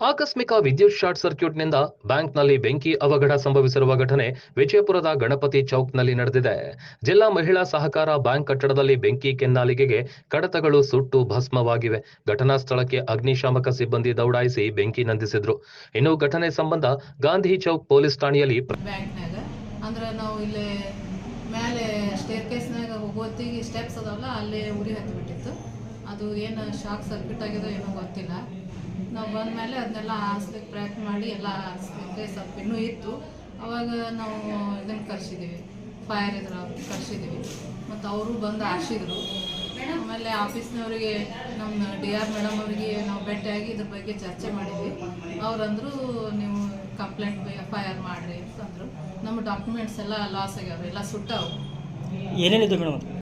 ಆಕಸ್ಮಿಕ ವಿದ್ಯುತ್ ಶಾರ್ಟ್ ಸರ್ಕ್ಯೂಟ್ನಿಂದ ಬ್ಯಾಂಕ್ನಲ್ಲಿ ಬೆಂಕಿ ಅವಘಡ ಸಂಭವಿಸಿರುವ ಘಟನೆ ವಿಜಯಪುರದ ಗಣಪತಿ ಚೌಕ್ನಲ್ಲಿ ನಡೆದಿದೆ. ಜಿಲ್ಲಾ ಮಹಿಳಾ ಸಹಕಾರ ಬ್ಯಾಂಕ್ ಕಟ್ಟಡದಲ್ಲಿ ಬೆಂಕಿ ಕೆನ್ನಾಲಿಗೆಗೆ ಕಡತಗಳು ಸುಟ್ಟು ಭಸ್ಮವಾಗಿವೆ. ಘಟನಾ ಸ್ಥಳಕ್ಕೆ ಅಗ್ನಿಶಾಮಕ ಸಿಬ್ಬಂದಿ ದೌಡಾಯಿಸಿ ಬೆಂಕಿ ನಂದಿಸಿದ್ರು. ಇನ್ನು ಘಟನೆ ಸಂಬಂಧ ಗಾಂಧಿ ಚೌಕ್ ಪೊಲೀಸ್ ಠಾಣೆಯಲ್ಲಿ ಅದು ಏನು ಶಾಕ್ ಸರ್ಕ್ಯೂಟ್ ಏನೋ ಗೊತ್ತಿಲ್ಲ. ನಾವು ಬಂದ ಮೇಲೆ ಅದನ್ನೆಲ್ಲ ಹಾಸ್ಲಿಕ್ಕೆ ಪ್ರಯತ್ನ ಮಾಡಿ ಎಲ್ಲ ಹಾಸ್ಲಿಕ್ಕೆ ಸ್ವಲ್ಪ ಇನ್ನೂ ಇತ್ತು. ಅವಾಗ ನಾವು ಇದನ್ನು ಕರ್ಸಿದ್ದೀವಿ ಫೈರ್ ಇದ್ರ ಕರ್ಸಿದ್ದೀವಿ ಮತ್ತು ಅವರು ಬಂದು ಹಾಸಿದ್ರು ಆಮೇಲೆ ಆಫೀಸ್ನವರಿಗೆ ನಮ್ಮ ಡಿ ಆರ್ ಮೇಡಮ್ ಅವರಿಗೆ ನಾವು ಭೇಟಿಯಾಗಿ ಇದ್ರ ಬಗ್ಗೆ ಚರ್ಚೆ ಮಾಡಿದ್ವಿ. ಅವ್ರಂದರು ನೀವು ಕಂಪ್ಲೇಂಟ್ ಎಫ್ ಐ ಆರ್ ಮಾಡಿರಿ ಅಂತಂದರು. ನಮ್ಮ ಡಾಕ್ಯುಮೆಂಟ್ಸ್ ಎಲ್ಲ ಲಾಸ್ ಆಗ್ಯಾವ್ರಿ, ಎಲ್ಲ ಸುಟ್ಟವು. ಏನೇನಿದ್ರು ಮೇಡಮ್